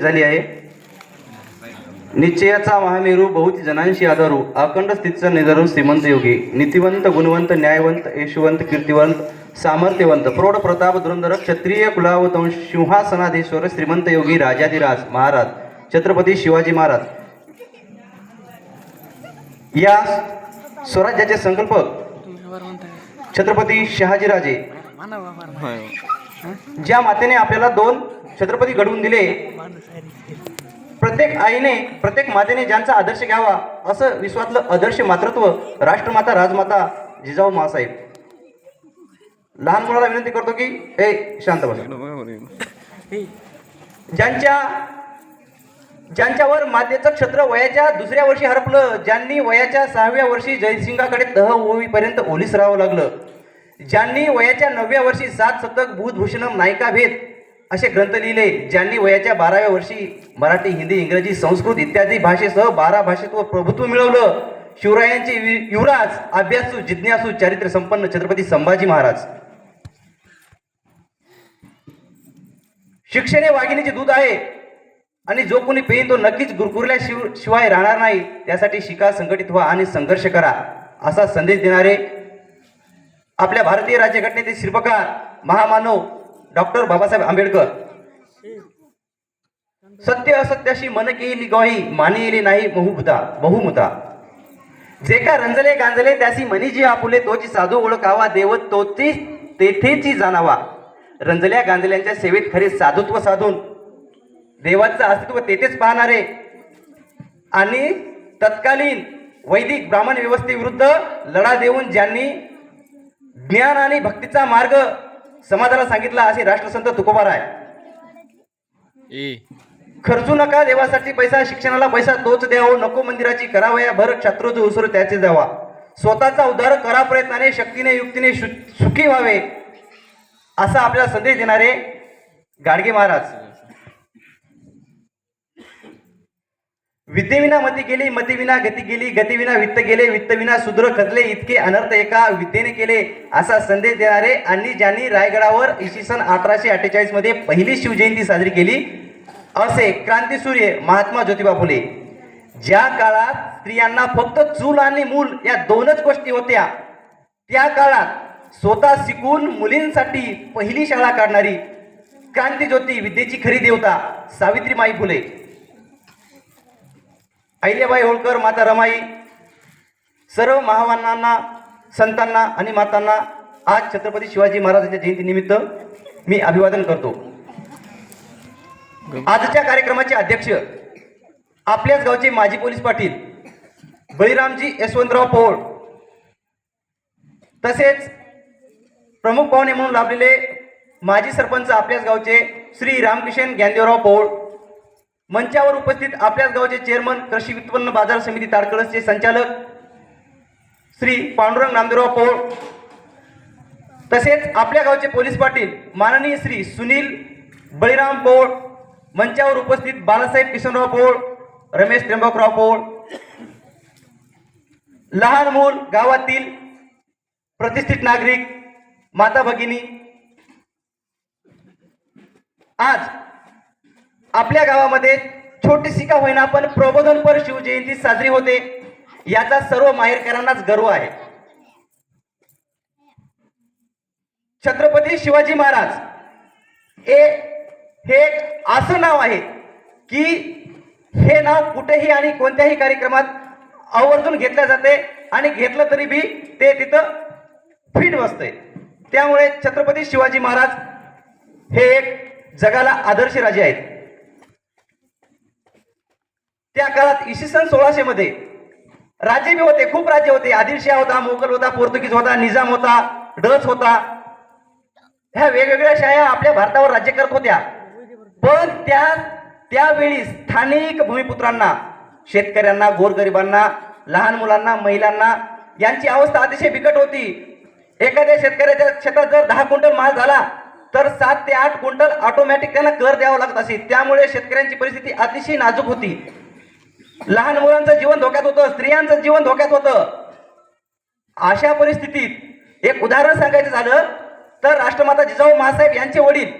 झाली आहे. निश्चयाचा महामेरू बहुती जनांशी आधारू अखंड स्थितीचा निधारू श्रीमंत योगी नीतिवंत गुणवंत न्यायवंत यशवंत कीर्तिवंत सामर्थ्यवंत प्रौढ प्रताप धुरंधर क्षत्रिय कुलावतंश सिंहासनाधीश्वर श्रीमंत योगी राजाधिराज महाराज छत्रपती शिवाजी महाराज. या स्वराज्याचे संकल्पक छत्रपती शहाजीराजे. ज्या मातेने आपल्याला दोन छत्रपती घडवून दिले. प्रत्येक आईने प्रत्येक मातेने ज्यांचा आदर्श घ्यावा असं विश्वातलं आदर्श मातृत्व राष्ट्रमाता राजमाता जिजाऊ मासाहेब. लहान मुलाला विनंती करतो की ए शांत बसा. ज्यांच्या ज्यांच्यावर मातेचं छत्र वयाच्या दुसऱ्या वर्षी हरपलं ज्यांनी वयाच्या सहाव्या वर्षी जयसिंगाकडे तह होईपर्यंत ओलीस राहावं लागलं ज्यांनी वयाच्या नवव्या वर्षी सात शतक भूतभूषणम नायिका भेद असे ग्रंथ लिहिले ज्यांनी वयाच्या बाराव्या वर्षी मराठी हिंदी इंग्रजी संस्कृत इत्यादी भाषेसह बारा भाषेतवर प्रभुत्व मिळवलं. शिवरायांचे युवराज अभ्यासू जिज्ञासू चारित्र्य संपन्न छत्रपती संभाजी महाराज. शिक्षण हे वाघिणीचे दूध आहे. आणि जो कोणी पेन तो नक्कीच गुरकुरल्या शिव शिवाय राहणार नाही. त्यासाठी शिका संघटित व्हा आणि संघर्ष करा असा संदेश देणारे आपल्या भारतीय राज्यघटनेचे शिल्पकार महामानव डॉक्टर बाबासाहेब आंबेडकर. सत्य असत्याशी मन केली गोई मानी येली नाही बहुमुदा बहुमुता. जे का रंजले गांजले त्यासी मनीजी आपुले तोची साधू ओळखावा देव तोची तेथेची जाणावा. रंजल्या गांजल्यांच्या सेवेत खरे साधुत्व साधून देवाचं अस्तित्व तेथेच पाहणारे. आणि तत्कालीन वैदिक ब्राह्मण व्यवस्थेविरुद्ध लढा देऊन ज्यांनी ज्ञान आणि भक्तीचा मार्ग समाजाला सांगितला असे राष्ट्रसंत तुकोबार आहे ए खर्चू नका देवासाठी पैसा शिक्षणाला पैसा तोच द्यावा नको मंदिराची करावया भर छत्रोज उसर त्याचे द्यावा स्वतःचा उद्धार करा प्रयत्नाने शक्तीने युक्तीने सुखी व्हावे असा आपल्याला संदेश देणारे गाडगे महाराज. विद्येविना मती गेली मतीविना गती गेली गतीविना वित्त गेले वित्तविना सुद्र खचले इतके अनर्थ एका विद्येने केले असा संदेश देणारे आणि ज्यांनी रायगडावर इसवी सन अठराशे अठ्ठेचाळीसमध्ये पहिली शिवजयंती साजरी केली असे क्रांतीसूर्य महात्मा ज्योतिबा फुले. ज्या काळात स्त्रियांना फक्त चूल आणि मूल या दोनच गोष्टी होत्या त्या काळात स्वतः शिकून मुलींसाठी पहिली शाळा काढणारी क्रांतीज्योती विद्येची खरी देवता सावित्रीमाई फुले. अहिल्याबाई होळकर माता रमाई सर्व महामानांना संतांना आणि मातांना आज छत्रपती शिवाजी महाराजांच्या जयंतीनिमित्त मी अभिवादन करतो. आजच्या कार्यक्रमाचे अध्यक्ष आपल्याच गावचे माजी पोलीस पाटील बळीरामजी यशवंतराव पोळ तसेच प्रमुख पाहुणे म्हणून लाभलेले माजी सरपंच आपल्याच गावचे श्री रामकिशन ज्ञानदेवराव पोळ मंचावर उपस्थित आपल्याच गावचे चेअरमन कृषी उत्पन्न बाजार समिती ताडकळसचे संचालक श्री पांडुरंग नामदेवराव पोळ तसेच आपल्या गावचे पोलीस पाटील माननीय श्री सुनील बळीराम पोळ मंचावर उपस्थित बालासाहेब किशनराव पोळ रमेश त्र्यंबकराव पोळ लहान मूल गावातील प्रतिष्ठित नागरिक माता भगिनी. आज आपल्या गावामध्ये छोटीशी का होईना पण प्रबोधनपर शिवजयंती साजरी होते. याचा सर्व माहेरकरांनाच गर्व आहे. छत्रपती शिवाजी महाराज हे हे एक असं नाव आहे की हे नाव कुठेही आणि कोणत्याही कार्यक्रमात आवर्जून घेतल्या जाते आणि घेतलं तरी बी ते तिथं फिट बसते त्यामुळे छत्रपती शिवाजी महाराज हे एक जगाला आदर्श राजे आहेत. त्या काळात इसवी सन सोळाशे मध्ये राज्य बी होते खूप राज्य होते. आदिलशाह होता मोगल होता पोर्तुगीज होता निजाम होता डच होता. ह्या वेगवेगळ्या शाया आपल्या भारतावर राज्य करत होत्या. पण त्या त्यावेळी स्थानिक भूमिपुत्रांना शेतकऱ्यांना गोरगरिबांना लहान मुलांना महिलांना यांची अवस्था अतिशय बिकट होती. एखाद्या शेतकऱ्याच्या शेतात जर दहा क्विंटल माल झाला तर सात ते आठ क्विंटल ऑटोमॅटिक त्यांना कर द्यावा लागत असे. त्यामुळे शेतकऱ्यांची परिस्थिती अतिशय नाजूक होती. लहान मुलांचं जीवन धोक्यात होतं स्त्रियांचं जीवन धोक्यात होतं. अशा परिस्थितीत एक उदाहरण सांगायचं झालं तर राष्ट्रमाता जिजाऊ महासाहेब यांचे वडील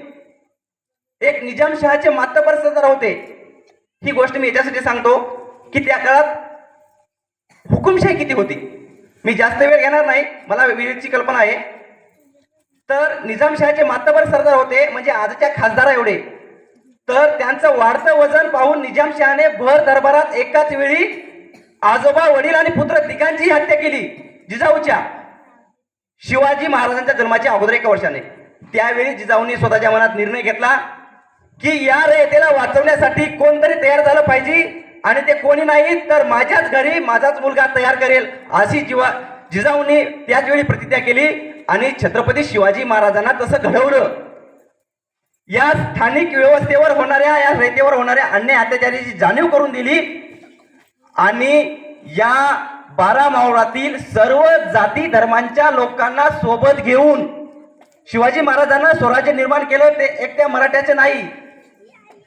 एक निजामशहाचे मातबर सरदार होते. ही गोष्ट मी याच्यासाठी सांगतो की त्या काळात हुकुमशाही किती होती? मी जास्त वेळ घेणार नाही मला वेळेची कल्पना आहे. तर निजामशहाचे मातबर सरदार होते म्हणजे आजच्या खासदारा एवढे. तर त्यांचं वाढतं वजन पाहून निजामशहाने भर दरबारात एकाच वेळी आजोबा वडील आणि पुत्र तिघांची हत्या केली. जिजाऊच्या शिवाजी महाराजांच्या जन्माच्या अगोदर एका वर्षाने. त्यावेळी जिजाऊंनी स्वतःच्या मनात निर्णय घेतला की या रयतेला वाचवण्यासाठी कोणतरी तयार झालं पाहिजे आणि ते कोणी नाही तर माझ्याच घरी माझाच मुलगा तयार करेल अशी जिवा जिजाऊंनी त्याच वेळी प्रतिज्ञा केली आणि छत्रपती शिवाजी महाराजांना तसं घडवलं. या स्थानिक व्यवस्थेवर होणाऱ्या या रयतेवर होणाऱ्या अन्याय अत्याचाराची जाणीव करून दिली. आणि या बारा मावळातील सर्व जाती धर्मांच्या लोकांना सोबत घेऊन शिवाजी महाराजांना स्वराज्य निर्माण केलं. ते एकट्या मराठ्याचे नाही.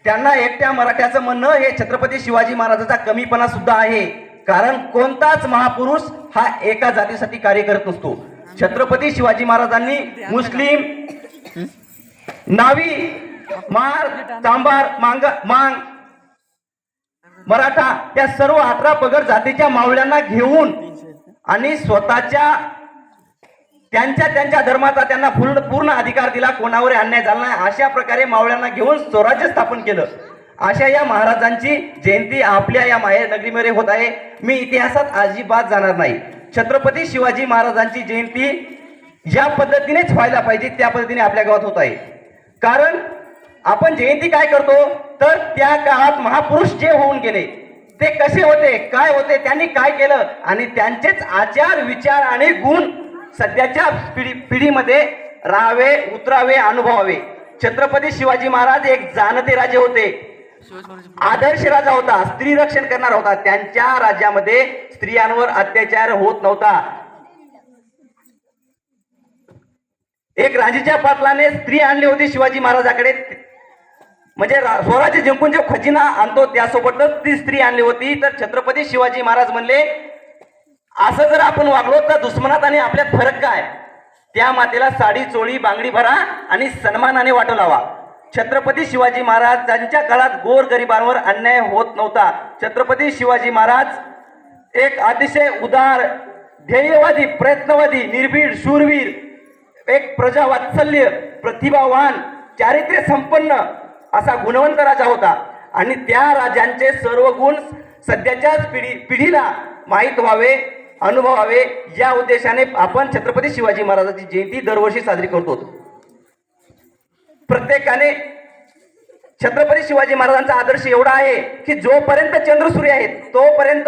त्यांना एकट्या मराठ्याचं म्हणणं हे छत्रपती शिवाजी महाराजाचा कमीपणा सुद्धा आहे. कारण कोणताच महापुरुष हा एका जातीसाठी कार्य करत नसतो. छत्रपती शिवाजी महाराजांनी मुस्लिम नावी मार तांबार मांग मांग. मराठा त्या सर्व अठरा पगड जातीच्या मावळ्यांना घेऊन आणि स्वतःच्या त्यांच्या त्यांच्या धर्माचा त्यांना पूर्ण पूर्ण अधिकार दिला कोणावर अन्याय झाला नाही. अशा प्रकारे मावळ्यांना घेऊन स्वराज्य स्थापन केलं. अशा या महाराजांची जयंती आपल्या या माहेर नगरीमध्ये होत आहे. मी इतिहासात अजिबात जाणार नाही. छत्रपती शिवाजी महाराजांची जयंती ज्या पद्धतीनेच व्हायला पाहिजे त्या पद्धतीने आपल्या गावात होत आहे. कारण आपण जयंती काय करतो? तर त्या काळात महापुरुष जे होऊन गेले ते कसे होते काय होते त्यांनी काय केलं? आणि त्यांचेच आचार विचार आणि गुण सध्याच्या पिढी पिढीमध्ये राहावे उतरावे अनुभवावे. छत्रपती शिवाजी महाराज एक जाणते राजे होते. आदर्श राजा होता स्त्री रक्षण करणार होता. त्यांच्या राज्यामध्ये स्त्रियांवर अत्याचार होत नव्हता. एक राजीच्या पाटलाने स्त्री आणली होती शिवाजी महाराजाकडे. म्हणजे स्वराज्य जिंकून जो खजिना आणतो त्यासोबतच ती स्त्री आणली होती. तर छत्रपती शिवाजी महाराज म्हणले असं जर आपण वागलो तर दुश्मनात आणि आपल्यात फरक काय? त्या मातेला साडी चोळी बांगडी भरा आणि सन्मानाने वाटू लावा. छत्रपती शिवाजी महाराज ज्यांच्या काळात गोर गरिबांवर अन्याय होत नव्हता. छत्रपती शिवाजी महाराज एक अतिशय उदार ध्येयवादी प्रयत्नवादी निर्भीड शूरवीर एक प्रजावात्सल्य प्रतिभावान चारित्र्य संपन्न असा गुणवंत राजा होता. आणि त्या राजांचे सर्व गुण सध्याच्याच पिढी पिढीला माहीत व्हावे अनुभवावे या उद्देशाने आपण छत्रपती शिवाजी महाराजांची जयंती दरवर्षी साजरी करतो. प्रत्येकाने छत्रपती शिवाजी महाराजांचा आदर्श एवढा आहे की जोपर्यंत चंद्र सूर्य आहेत तोपर्यंत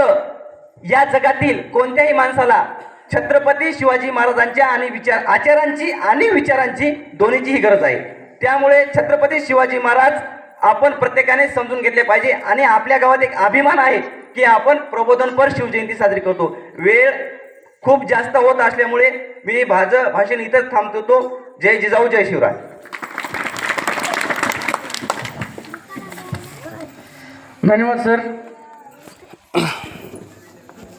या जगातील कोणत्याही माणसाला छत्रपती शिवाजी महाराजांच्या आणि विचार आचारांची आणि विचारांची दोन्हीचीही गरज आहे. त्यामुळे छत्रपती शिवाजी महाराज आपण प्रत्येकाने समजून घेतले पाहिजे आणि आपल्या गावात एक अभिमान आहे की आपण प्रबोधनपर शिवजयंती साजरी करतो. वेळ खूप जास्त होत असल्यामुळे मी भाज भाषण इथंच थांबतो जय जिजाऊ जय शिवराय. धन्यवाद सर.